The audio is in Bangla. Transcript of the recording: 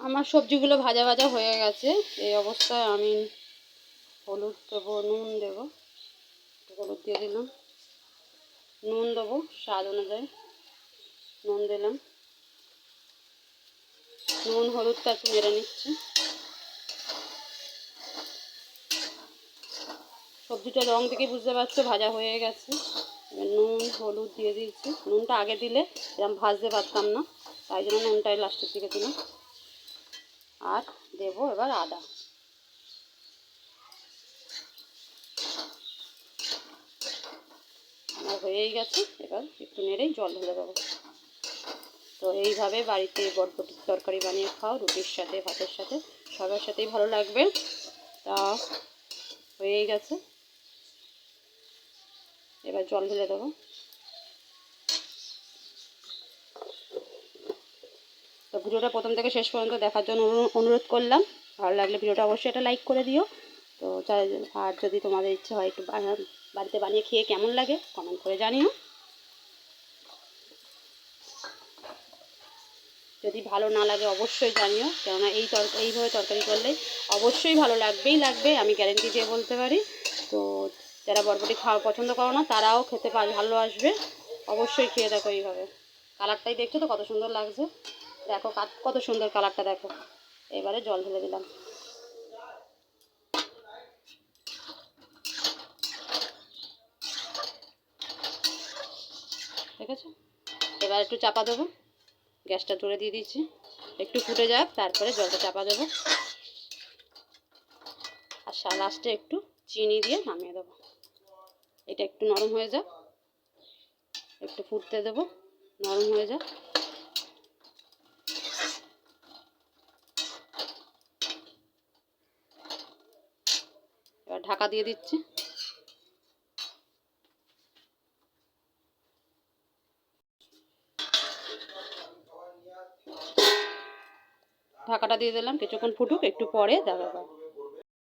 আমার সবজিগুলো ভাজা ভাজা হয়ে গেছে। এই অবস্থায় আমি হলুদ দেবো, নুন দেবো হলুদ দিয়ে দিলাম। নুন দেবো, স্বাদ অনুযায়ী নুন দিলাম। নুন, হলুদটা একটু মেরে নিচ্ছি। সবজিটা রং থেকে বুঝতে পারছ, ভাজা হয়ে গেছে। নুন, হলুদ দিয়ে দিয়েছি। নুনটা আগে দিলে এরকম ভাজতে পারতাম না, তাই জন্য নুনটাই লাস্টের দিকে দিলাম। আর দেবো এবার আদা। আমার হয়েই গেছে, এবার একটু নেড়েই জল ঢেলে দেবো। তো এইভাবে বাড়িতে বটবটির তরকারি বানিয়ে খাও, রুটির সাথে, ভাতের সাথে, সবার সাথেই ভালো লাগবে। তা হয়েই গেছে। এবার জল ঢেলে দেবো। ভিডিওটা প্রথম থেকে শেষ পর্যন্ত দেখার জন্য অনুরোধ করলাম। ভালো লাগলে ভিডিওটা অবশ্যই একটা লাইক করে দিও। তো আর যদি তোমাদের ইচ্ছে হয় একটু বাড়িতে বানিয়ে খেয়ে কেমন লাগে কমেন্ট করে জানিও। যদি ভালো না লাগে অবশ্যই জানিও, কেননা এই তর এইভাবে তরকারি করলে অবশ্যই ভালো লাগবেই লাগবে, আমি গ্যারেন্টি দিয়ে বলতে পারি। তো যারা বরবটি খাওয়া পছন্দ করো না, তারাও খেতে ভালো আসবে অবশ্যই খেয়ে দেখো এইভাবে। কালারটাই দেখছ তো, কত সুন্দর লাগছে। দেখো কাত- সুন্দর কালারটা দেখো। এবারে জল ঢেলে দিলাম। ঠিক আছে এবার একটু চাপা দেবো। গ্যাসটা জোরে দিয়ে দিচ্ছি একটু ফুটে যাক, তারপরে জলটা চাপা দেবো। আর লাস্টে একটু চিনি দিয়ে নামিয়ে দেবো। এটা একটু নরম হয়ে যাক। একটু ফুটতে দেবো। নরম হয়ে যাক। ঢাকা দিয়ে দিচ্ছি। ঢাকাটা দিয়ে দিলাম কিছুক্ষণ ফুটুক একটু পরে দেখাবো।